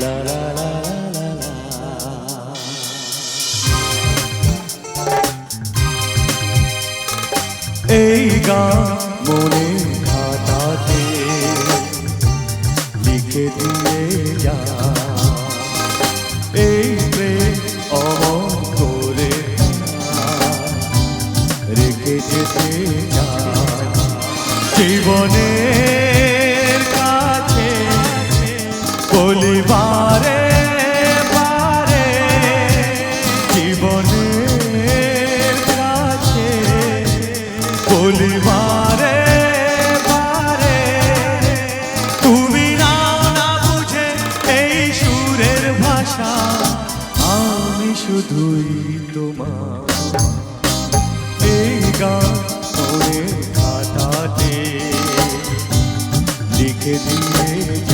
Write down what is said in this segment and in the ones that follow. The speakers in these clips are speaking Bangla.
la la la la la. এই গান মনে খাতাতে লিখে দিয়ে যা। বলিবারে, বারে জীবনের কাছে বলিবারে, বারে, তুমি নাও না বুঝে এই সুরের ভাষা, আমি শুধুই তোমার। এই গান খাতাতে লিখে দিয়ে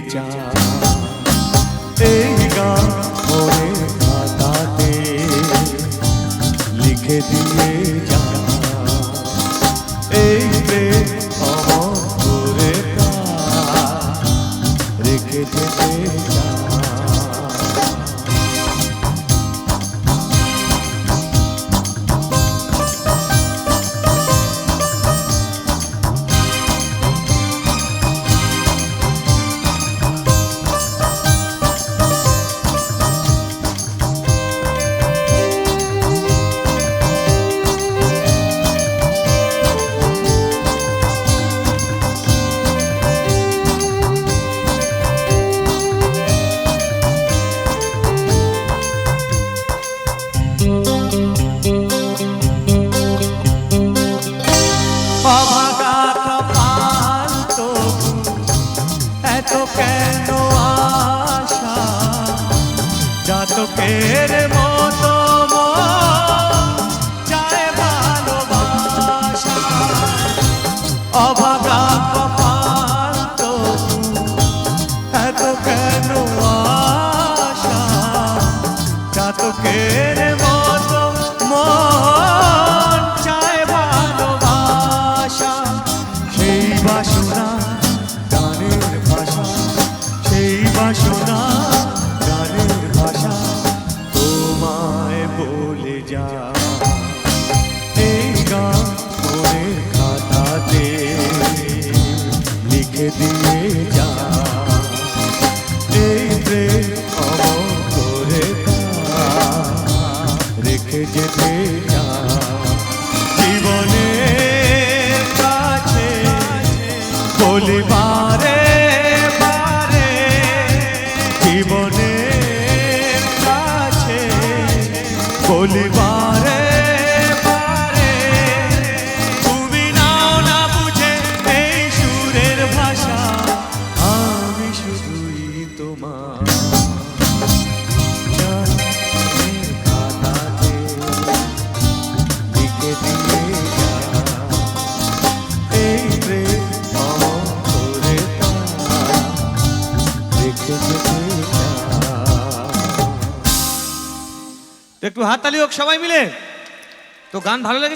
দিতে এই গান মনে খাতাতে লিখে দিয়ে যা। এই প্রেম অমর করে রেখে যেতে যা। অভাগা কপাল তবু এত কেন মতো চায় ভালোবাসা। অভাগা কপাল তবু এত কেন আশা? এই লিখে দিয়ে যা। যা। জীবনের কাছে বলিবারে বারে জীবনের কাছে বলিবারে একটু হাততালি হোক সবাই মিলে। তো গান ভালো লেগেছে